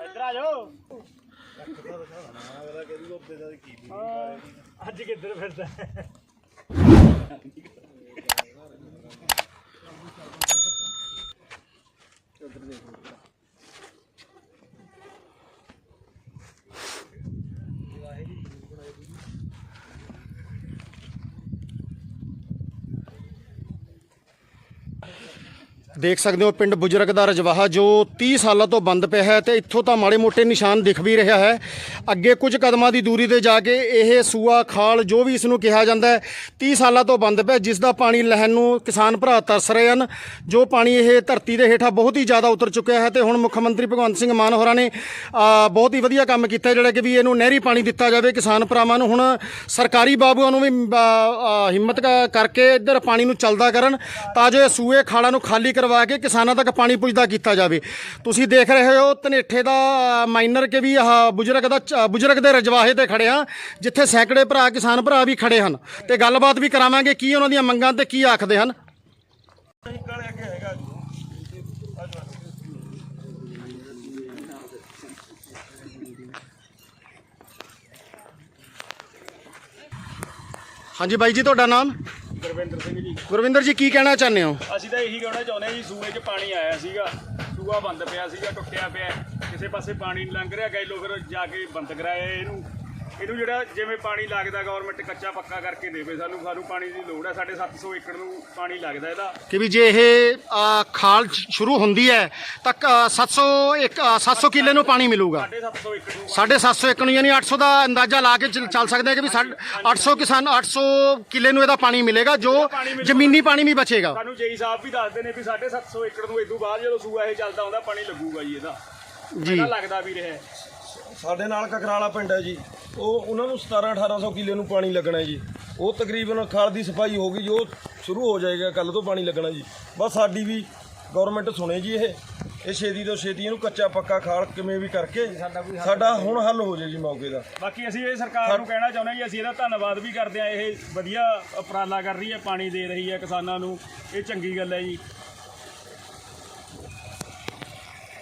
ਇੱਧਰ ਆ ਜਾਓ। ਅੱਜ ਕਿੱਧਰ ਫਿਰਦਾ ਦੇਖ ਦੇਖ ਸਕਦੇ ਹੋ ਪਿੰਡ ਬੁਜਰਗ ਦਾ ਰਜਵਾਹਾ ਜੋ 30 ਸਾਲਾਂ ਤੋਂ ਬੰਦ ਪਿਆ ਹੈ ਤੇ ਇੱਥੋਂ ਤਾਂ ਮਾੜੇ ਮੋਟੇ ਨਿਸ਼ਾਨ ਦਿਖ ਵੀ ਰਿਹਾ ਹੈ। ਅੱਗੇ ਕੁਝ ਕਦਮਾਂ ਦੀ ਦੂਰੀ ਤੇ ਜਾ ਕੇ ਇਹ ਸੂਆ, ਖਾਲ ਜੋ ਵੀ ਇਸ ਨੂੰ ਕਿਹਾ ਜਾਂਦਾ ਹੈ 30 ਸਾਲਾਂ ਤੋਂ ਬੰਦ ਪਿਆ, ਜਿਸ ਦਾ ਪਾਣੀ ਲਹਿਣ ਨੂੰ ਕਿਸਾਨ ਭਰਾ ਤਰਸ ਰਹੇ ਹਨ। ਜੋ ਪਾਣੀ ਇਹ ਧਰਤੀ ਦੇ ਹੇਠਾਂ ਬਹੁਤ ਹੀ ਜ਼ਿਆਦਾ ਉਤਰ ਚੁੱਕਿਆ ਹੈ ਤੇ ਹੁਣ ਮੁੱਖ ਮੰਤਰੀ ਭਗਵੰਤ ਸਿੰਘ ਮਾਨ ਹੋਰਾਂ ਨੇ ਬਹੁਤ ਹੀ ਵਧੀਆ ਕੰਮ ਕੀਤਾ ਜਿਹੜਾ ਕਿ ਵੀ ਇਹਨੂੰ ਨਹਿਰੀ ਪਾਣੀ ਦਿੱਤਾ ਜਾਵੇ ਕਿਸਾਨ ਭਰਾਵਾਂ ਨੂੰ। ਹੁਣ ਸਰਕਾਰੀ ਬਾਬੂਆਂ ਨੂੰ ਵੀ ਹਿੰਮਤ ਕ- ਕਰਕੇ ਇੱਧਰ ਪਾਣੀ ਨੂੰ ਚੱਲਦਾ ਕਰਨ ਤਾਂ ਜੋ ਇਹ ਸੂਏ, ਖਾਲਾਂ ਨੂੰ ਖਾਲੀ ਕਰਵਾ ਕੇ ਕਿਸਾਨਾਂ ਤੱਕ ਪਾਣੀ ਪੁੱਜਦਾ ਕੀਤਾ ਜਾਵੇ। ਤੁਸੀਂ ਦੇਖ ਰਹੇ ਹੋ ਧਨੇਠੇ ਦਾ ਮਾਈਨਰ ਕੇ ਵੀ ਆਹ ਬੁਜਰਗ ਦਾ ਬੁਜਰਗ ਦੇ ਰਜਵਾਹੇ ਤੇ ਖੜੇ ਆ, ਜਿੱਥੇ ਸੈਂਕੜੇ ਭਰਾ, ਕਿਸਾਨ ਭਰਾ ਵੀ ਖੜੇ ਹਨ। ਤੇ ਗੱਲਬਾਤ ਵੀ ਕਰਾਵਾਂਗੇ ਕੀ ਉਹਨਾਂ ਦੀਆਂ ਮੰਗਾਂ ਤੇ ਕੀ ਆਖਦੇ ਹਨ। ਹਾਂਜੀ ਬਾਈ ਜੀ, ਤੁਹਾਡਾ ਨਾਮ? ਗੁਰਵਿੰਦਰ ਸਿੰਘ ਗੁਰਵਿੰਦਰ ਜੀ, ਕੀ ਕਹਿਣਾ ਚਾਹੁੰਦੇ ਹੋ? ਅਸੀਂ ਤਾਂ ਇਹੀ ਕਹਿਣਾ ਚਾਹੁੰਦੇ ਹਾਂ ਜੀ, ਸੂਏ 'ਚ ਪਾਣੀ ਆਇਆ ਸੀਗਾ। ਸੂਆ ਬੰਦ ਪਿਆ ਸੀਗਾ, ਟੁੱਟਿਆ ਪਿਆ। ਕਿਸੇ ਪਾਸੇ ਪਾਣੀ ਨਹੀਂ ਲੰਘ ਰਿਹਾ, ਗਏ ਲੋਕ ਫਿਰ ਜਾ ਕੇ ਬੰਦ ਕਰਾਇਆ ਇਹਨੂੰ। ਇਹਨੂੰ ਜਿਹੜਾ ਜਿਵੇਂ ਪਾਣੀ ਲੱਗਦਾ ਗਵਰਨਮੈਂਟ ਕੱਚਾ ਪੱਕਾ ਕਰਕੇ ਦੇਵੇ ਸਾਨੂੰ ਸਾਨੂੰ ਪਾਣੀ ਦੀ ਲੋੜ ਹੈ। ਸਾਡੇ 700 ਏਕੜ ਨੂੰ ਪਾਣੀ ਲੱਗਦਾ ਇਹਦਾ। ਕਿ ਵੀ ਜੇ ਇਹ ਅ, ਖਾਲ ਸ਼- ਸ਼ੁਰੂ ਹੁੰਦੀ ਹੈ ਤਾਂ ਕ- 700 ਇੱਕ ਅ, 700 ਕਿੱਲੇ ਨੂੰ ਪਾਣੀ ਮਿਲੂਗਾ। 750 ਏਕੜ ਨੂੰ 750 ਏਕੜ ਨੂੰ ਯਾਨੀ 800 ਦਾ ਅੰਦਾਜ਼ਾ ਲਾ ਕੇ ਚੱਲ ਚੱਲ ਸਕਦੇ ਹਾਂ ਕਿ ਵੀ ਸਾਡ- 800 ਕਿਸਾਨ 800 ਕਿੱਲੇ ਨੂੰ ਇਹਦਾ ਪਾਣੀ ਮਿਲੇਗਾ ਜੋ ਜ਼ਮੀਨੀ ਪਾਣੀ ਵੀ ਬਚੇਗਾ। ਸਾਨੂੰ ਜੇਈ ਸਾਹਿਬ ਵੀ ਦੱਸਦੇ ਨੇ ਵੀ 750 ਏਕੜ ਨੂੰ ਇਦੋਂ ਬਾਅਦ ਜਦੋਂ ਸੂਆ ਇਹ ਚੱਲਦਾ ਹੁੰਦਾ ਪਾਣੀ ਲੱਗੂਗਾ ਜੀ ਇਹਦਾ। ਜੀ। ਪਹਿਲਾਂ ਲੱਗਦਾ ਵੀ ਰਿਹਾ। ਸਾਡੇ ਨਾਲ ਕਕਰਾਲਾ ਪਿੰਡ ਹੈ ਜੀ। ਉਹ ਉਹਨਾਂ ਨੂੰ 17 1800 ਕਿੱਲੇ ਨੂੰ ਪਾਣੀ ਲੱਗਣਾ ਜੀ। ਉਹ ਤਕਰੀਬਨ ਖਾਲ ਦੀ ਸਫ਼ਾਈ ਹੋ ਗਈ ਜੋ ਸ਼ੁਰੂ ਹੋ ਜਾਏਗਾ ਕੱਲ ਤੋਂ ਪਾਣੀ ਲੱਗਣਾ ਜੀ। ਬਸ ਸਾਡੀ ਵੀ ਗਵਰਨਮੈਂਟ ਸੁਣੇ ਜੀ ਇਹ। ਇਹ ਛੇਤੀ ਤੋਂ ਛੇਤੀ ਇਹਨੂੰ ਕੱਚਾ ਪੱਕਾ ਖਾਲ ਕਿਵੇਂ ਵੀ ਕਰਕੇ ਸਾਡਾ ਹੁਣ ਹੱਲ ਹੋ ਜਾਏ ਜੀ ਮੌਕੇ ਦਾ। ਬਾਕੀ ਅਸੀਂ ਇਹ ਸਰਕਾਰ ਨੂੰ ਕਹਿਣਾ ਚਾਹੁੰਦੇ ਹਾਂ ਜੀ ਅਸੀਂ ਇਹਦਾ ਧੰਨਵਾਦ ਵੀ ਕਰਦੇ ਹਾਂ। ਇਹ ਵਧੀਆ ਉਪਰਾਲਾ ਕਰ ਰਹੀ ਹੈ ਪਾਣੀ ਦੇ ਰਹੀ ਹੈ ਕਿਸਾਨਾਂ ਨੂੰ। ਇਹ ਚੰਗੀ ਗੱਲ ਹੈ ਜੀ।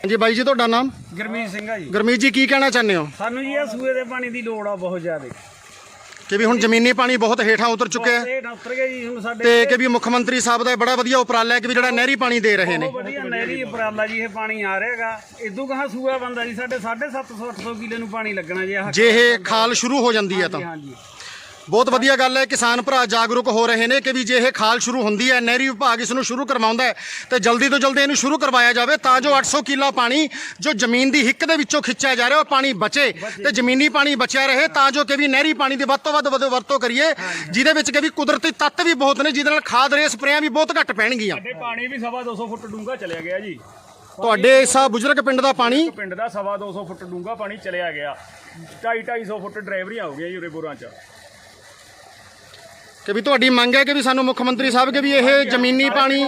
ਹਾਂਜੀ ਬਾਈ ਜੀ ਤੁਹਾਡਾ ਨਾਮ? ਗਰਮੀਤ ਸਿੰਘ ਆ ਜੀ। ਗੁਰਮੀਤ ਜੀ ਕੀ ਕਹਿਣਾ ਚਾਹੁੰਦੇ ਹੋ? ਸਾਨੂੰ ਜੀ ਇਹ ਸੂਏ ਦੇ ਪਾਣੀ ਦੀ ਲੋੜ ਆ ਬਹੁਤ ਜ਼ਿਆਦਾ। ਕਿ ਵੀ ਹੁਣ ਜ਼ਮੀਨੀ ਪਾਣੀ ਬਹੁਤ ਹੇਠਾਂ ਉਤਰ ਚੁੱਕਿਆ ਹੈ। ਇਹ ਉਤਰ ਗਿਆ ਜੀ ਹੁਣ ਸਾਡੇ ਤੇ ਕਿ ਵੀ ਮੁੱਖ ਮੰਤਰੀ ਸਾਹਿਬ ਦਾ ਇਹ ਬੜਾ ਵਧੀਆ ਉਪਰਾਲਾ ਹੈ ਕਿ ਵੀ ਜਿਹੜਾ ਨਹਿਰੀ ਪਾਣੀ ਦੇ ਰਹੇ ਨੇ। ਬਹੁਤ ਵਧੀਆ ਨਹਿਰੀ ਉਪਰਾਲਾ ਜੀ ਇਹ ਪਾਣੀ ਆ ਰਿਹਾਗਾ ਇਦੋਂ ਕਹਾ ਸੂਆ ਬੰਦਾ ਜੀ ਸਾਡੇ 750 800 ਕਿਲੇ ਨੂੰ ਪਾਣੀ ਲੱਗਣਾ ਜੀ ਆਹ ਜੇ ਇਹ ਖਾਲ ਸ਼ੁਰੂ ਹੋ ਜਾਂਦੀ ਹੈ ਤਾਂ। ਹਾਂਜੀ। ਬਹੁਤ ਵਧੀਆ ਗੱਲ ਹੈ ਕਿਸਾਨ ਭਰਾ ਜਾਗਰੂਕ ਹੋ ਰਹੇ ਨੇ ਕਿ ਵੀ ਜੇ ਇਹ ਖਾਲ ਸ਼ੁਰੂ ਹੁੰਦੀ ਹੈ ਨਹਿਰੀ ਵਿਭਾਗ ਇਸ ਨੂੰ ਸ਼ੁਰੂ ਕਰਵਾਉਂਦਾ ਹੈ ਤੇ ਜਲਦੀ ਤੋਂ ਜਲਦੀ ਇਹਨੂੰ ਸ਼ੁਰੂ ਕਰਵਾਇਆ ਜਾਵੇ ਤਾਂ ਜੋ 800 ਕਿੱਲਾ ਪਾਣੀ ਜੋ ਜ਼ਮੀਨ ਦੀ ਹਿੱਕ ਦੇ ਵਿੱਚੋਂ ਖਿੱਚਿਆ ਜਾ ਰਿਹਾ ਉਹ ਪਾਣੀ ਬਚੇ ਤੇ ਜ਼ਮੀਨੀ ਪਾਣੀ ਬਚਿਆ ਰਹੇ ਤਾਂ ਜੋ ਕਿ ਵੀ ਨਹਿਰੀ ਪਾਣੀ ਦੀ ਵੱਧ ਤੋਂ ਵੱਧ ਵਰਤੋਂ ਕਰੀਏ ਜਿਹਦੇ ਵਿੱਚ ਕਿ ਵੀ ਕੁਦਰਤੀ ਤੱਤ ਵੀ ਬਹੁਤ ਨੇ ਜਿਹਦੇ ਨਾਲ ਖਾਦ ਰੇ ਸਪਰੇਆਂ ਵੀ ਬਹੁਤ ਘੱਟ ਪੈਣਗੀਆਂ। ਸਾਡੇ ਪਾਣੀ ਵੀ ਸਵਾ 200 ਫੁੱਟ ਡੂੰਘਾ ਚਲਿਆ ਗਿਆ ਜੀ। ਤੁਹਾਡੇ ਇਸ ਬੁਜ਼ਰਗ ਪਿੰਡ ਦਾ ਪਾਣੀ? ਪਿੰਡ ਦਾ ਸਵਾ 200 ਫੁੱਟ ਡੂੰਘਾ ਪਾਣੀ ਚਲਿਆ ਗਿਆ। 2.5 250 ਫੁੱਟ ਡਰਾਈਵਰੀਆਂ ਹੋ ਗਈਆਂ ਜੀ ਉਰੇ ਬੋਰਾਂ 'ਚ। ਕਿ ਵੀ ਤੁਹਾਡੀ ਮੰਗ ਹੈ ਕਿ ਵੀ ਸਾਨੂੰ ਮੁੱਖ ਮੰਤਰੀ ਸਾਹਿਬ ਕਿ ਵੀ ਇਹ ਜ਼ਮੀਨੀ ਪਾਣੀ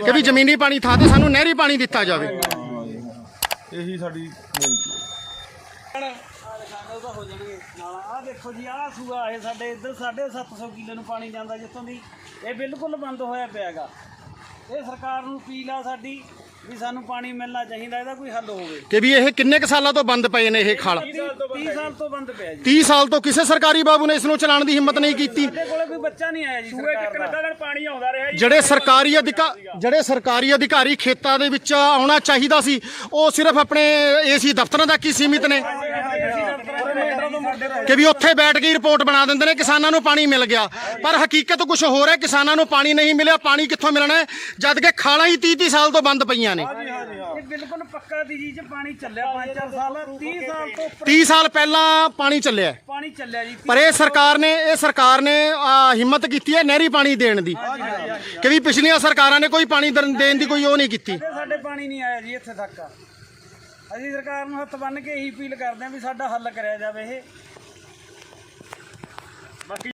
ਕਿ ਵੀ ਜ਼ਮੀਨੀ ਪਾਣੀ ਥਾਂ ਤੇ ਸਾਨੂੰ ਨਹਿਰੀ ਪਾਣੀ ਦਿੱਤਾ ਜਾਵੇ। ਇਹੀ ਸਾਡੀ ਬੇਨਤੀ ਹੈ। ਹੋ ਜਾਣਗੇ ਨਾਲ ਆਹ ਦੇਖੋ ਜੀ ਆਹ ਸੂਆ ਇਹ ਸਾਡੇ ਇੱਧਰ 750 ਕਿਲੇ ਨੂੰ ਪਾਣੀ ਜਾਂਦਾ ਜਿੱਥੋਂ ਦੀ ਇਹ ਬਿਲਕੁਲ ਬੰਦ ਹੋਇਆ ਪਿਆਗਾ ਇਹ ਸਰਕਾਰ ਨੂੰ ਅਪੀਲ ਆ ਸਾਡੀ ਵੀ ਸਾਨੂੰ ਪਾਣੀ ਮਿਲਣਾ ਚਾਹੀਦਾ ਇਹਦਾ ਕੋਈ ਹੱਲ ਹੋਵੇ। ਕਿ ਵੀ ਇਹ ਕਿੰਨੇ ਕੁ ਸਾਲਾਂ ਤੋਂ ਬੰਦ ਪਏ ਨੇ ਇਹ ਖਾਲ? 30 ਸਾਲ ਤੋਂ ਬੰਦ ਪਿਆ ਜੀ। 30 ਸਾਲ ਤੋਂ ਕਿਸੇ ਸਰਕਾਰੀ ਬਾਬੂ ਨੇ ਇਸ ਨੂੰ ਚਲਾਉਣ ਦੀ ਹਿੰਮਤ ਨਹੀਂ ਕੀਤੀ। ਸਾਡੇ ਕੋਲੇ ਕੋਈ ਬੱਚਾ ਨਹੀਂ ਆਇਆ ਜੀ ਸੂਏ ਸਰਕਾਰ ਚ ਦਾ ਅੱਧਾ ਦਿਨ ਪਾਣੀ ਆਉਂਦਾ ਰਿਹਾ ਜੀ। ਜਿਹੜੇ ਸਰਕਾਰੀ ਅਧਿਕਾ ਜਿਹੜੇ ਸਰਕਾਰੀ ਅਧਿਕਾਰੀ ਖੇਤਾਂ ਦੇ ਵਿੱਚ ਆਉਣਾ ਚਾਹੀਦਾ ਸੀ ਉਹ ਸਿਰਫ ਆਪਣੇ ਏਸੀ ਦਫ਼ਤਰਾਂ ਤੱਕ ਹੀ ਸੀਮਿਤ ਨੇ। ਕਿ ਵੀ ਉੱਥੇ ਬੈਠ ਕੇ ਰਿਪੋਰਟ ਬਣਾ ਦਿੰਦੇ ਨੇ ਕਿਸਾਨਾਂ ਨੂੰ ਪਾਣੀ ਮਿਲ ਗਿਆ। ਪਰ ਹਕੀਕਤ ਕੁਝ ਹੋਰ ਹੈ ਕਿਸਾਨਾਂ ਨੂੰ ਪਾਣੀ ਨਹੀਂ ਮਿਲਿਆ ਪਾਣੀ ਕਿੱਥੋਂ ਮਿਲਣਾ ਹੈ? ਜਦ ਕਿ ਖਾਲਾਂ ਹੀ 30 30 ਸਾਲ ਤੋਂ ਬੰਦ ਪਈਆਂ ਨੇ। ਇਹ ਬਿਲਕੁਲ ਪੱਕਾ ਦੀ ਜੀ ਚ ਪਾਣੀ ਚੱਲਿਆ 5-4 ਸਾਲ 30 ਸਾਲ ਤੋਂ ਉੱਪਰ 30 ਸਾਲ ਪਹਿਲਾਂ ਪਾਣੀ ਚੱਲਿਆ ਹੈ। ਪਾਣੀ ਚੱਲਿਆ ਜੀ। ਪਰ ਇਹ ਸਰਕਾਰ ਨੇ ਇਹ ਸਰਕਾਰ ਨੇ ਹਿੰਮਤ ਕੀਤੀ ਹੈ ਨਹਿਰੀ ਪਾਣੀ ਦੇਣ ਦੀ। ਕਿ ਵੀ ਪਿਛਲੀਆਂ ਸਰਕਾਰਾਂ ਨੇ ਕੋਈ ਪਾਣੀ ਦੇਣ ਦੀ ਕੋਈ ਉਹ ਨਹੀਂ ਕੀਤੀ। ਸਾਡੇ ਪਾਣੀ ਨਹੀਂ ਆਇਆ ਜੀ ਇੱਥੇ ਤੱਕ। ਅਸੀਂ ਸਰਕਾਰ ਨੂੰ ਹੱਥ ਬੰਨ ਕੇ ਇਹੀ ਅਪੀਲ ਕਰਦੇ ਹਾਂ ਵੀ ਸਾਡਾ ਹੱਲ ਕਰਿਆ ਜਾਵੇ ਇਹ। ਬਾਕੀ